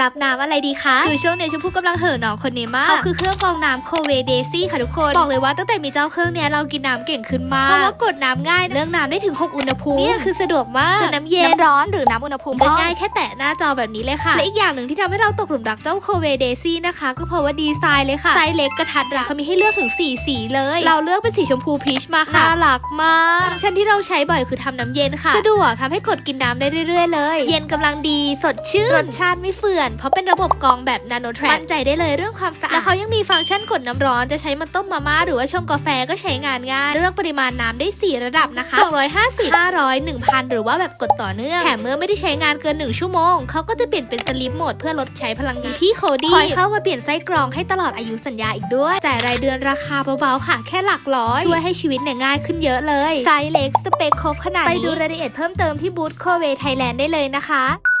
รับน้ำอะไรดีคะ คือช่วงนี้ชมพู่กำลังเห่อหนองคนนี้มาก เขาคือเครื่องกรองน้ำโคเวเดซี่ค่ะทุกคน บอกเลยว่าตั้งแต่มีเจ้าเครื่องเนี้ยเรากินน้ำเก่งขึ้นมาก เพราะว่ากดน้ำง่าย เรื่องน้ำได้ถึง 6 อุณหภูมิเนี่ยคือสะดวกมากจะน้ำเย็นน้ำร้อนหรือน้ำอุณหภูมิก็ห้องง่ายแค่แตะหน้าจอแบบนี้เลยค่ะ และอีกอย่างหนึ่งที่ทำให้เราตกหลุมรักเจ้าโคเวเดซี่นะคะ ก็เพราะว่าดีไซน์เลยค่ะ ไซส์เล็กกระทัดรัดเขามีให้เลือกถึง 4 สีเลย เราเลือกเป็นสีชมพูพีชมาค่ะ น่ารักมากฟังก์ชันที่เราใช้บ่อยคือทำน้ำเย็นค่ะ สะดวกทำให้กดกินน้ำได้เรื่อย ๆ เลย เย็นกำลังดีสดชื่นรสชาติไม่เฟื่อน เพราะเป็นระบบกรองแบบนาโนแทรมั่นใจได้เลยเรื่องความสะอาด แล้วเขายังมีฟังก์ชันกดน้ำร้อนจะใช้มาต้มมาม่าหรือว่าชงกาแฟก็ใช้งานง่าย เลือกปริมาณน้ำได้ 4 ระดับนะคะ250 500 1,000 หรือว่าแบบกดต่อเนื่อง แถมเมื่อไม่ได้ใช้งานเกิน 1 ชั่วโมง เขาก็จะเปลี่ยนเป็นสลิปโหมดเพื่อลดใช้พลังงานที่โคดี้คอยเข้ามาเปลี่ยนไส้กรองให้ตลอดอายุสัญญาอีกด้วย จ่ายรายเดือนราคาเบาๆค่ะ แค่หลักร้อย ช่วยให้ชีวิตเนี่ยง่ายขึ้นเยอะเลยไซส์เล็กสเปคครบขนาดนี้ไปดูรายละเอียดเพิ่มเติมที่บูธโคเวไทยแลนด์ได้เลยนะคะ